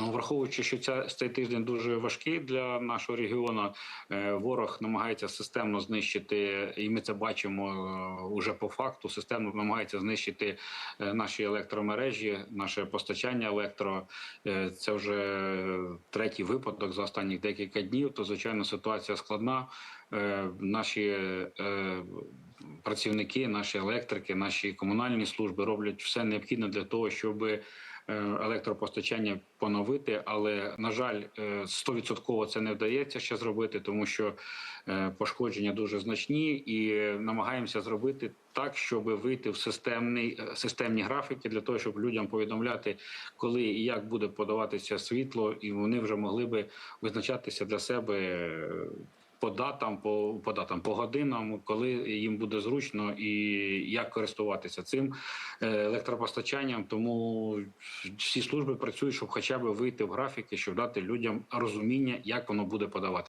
Ну, Враховуючи, що ця цей тиждень дуже важкий для нашого регіону, е, ворог намагається системно знищити, і ми це бачимо е, уже по факту. Системно намагається знищити е, наші електромережі, наше постачання електро. Це вже третій випадок за останніх декілька днів. То звичайно ситуація складна. Наші працівники, наші електрики, наші комунальні служби роблять все необхідне для того, щоб електропостачання поновити, але на жаль, е, 100% це не вдається ще зробити, тому що е, пошкодження дуже значні, і намагаємося зробити так, щоб вийти в системний е, системні графіки для того, щоб людям повідомляти, коли і як буде подаватися світло, і вони вже могли би визначатися для себе. По датам, по, по датам, по годинам, коли їм буде зручно і як користуватися цим е, електропостачанням. Тому всі служби працюють, щоб хоча б вийти в графіки, щоб дати людям розуміння, як воно буде подавати.